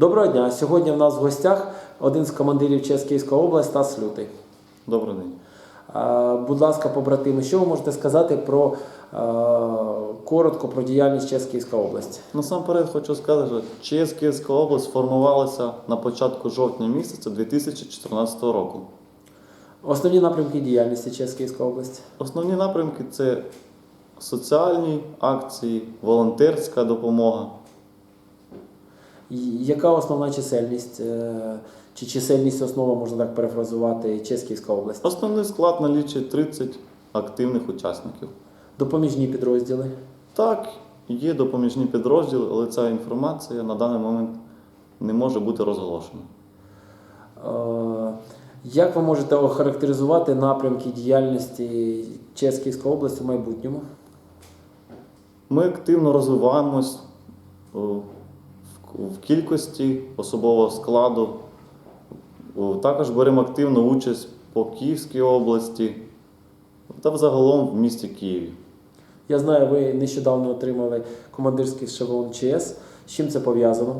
Доброго дня. Сьогодні в нас в гостях один з командирів Чеської області Стас Лютий. Добрий день. Будь ласка, побратими, що ви можете сказати про коротко про діяльність Чеської області? Насамперед хочу сказати, що Чеськівська область сформувалася на початку жовтня місяця 2014 року. Основні напрямки діяльності Чеської області. Основні напрямки це соціальні акції, волонтерська допомога. Яка основна чисельність? е, Чи чисельність основа можна так перефразувати Чеської області? Основний склад налічує 30 активних учасників. Допоміжні підрозділи. Так, є допоміжні підрозділи, але ця інформація на даний момент не може бути розголошена. Е, Як ви можете охарактеризувати напрямки діяльності Чеської області в майбутньому? Ми активно розвиваємось о, в- кількості особового складу. Також беремо активну участь по Київській області та взагалом в місті Києві. Я знаю, ви нещодавно отримали командирський шеврон ЧС. З чим це пов'язано?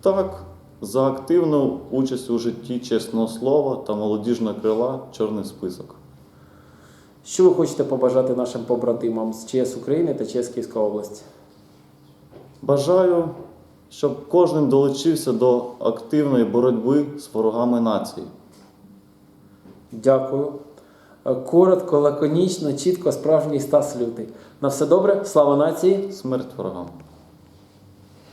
Так, за активну участь у житті чесного слова та молодіжного крила Чорний список. Що ви хочете побажати нашим побратимам з ЧС України та Чеської області? Бажаю, щоб кожен долучився до активної боротьби з ворогами нації. Дякую. Коротко, лаконічно, чітко, справжній Стас Лютий. На все добре, слава нації! Смерть ворогам.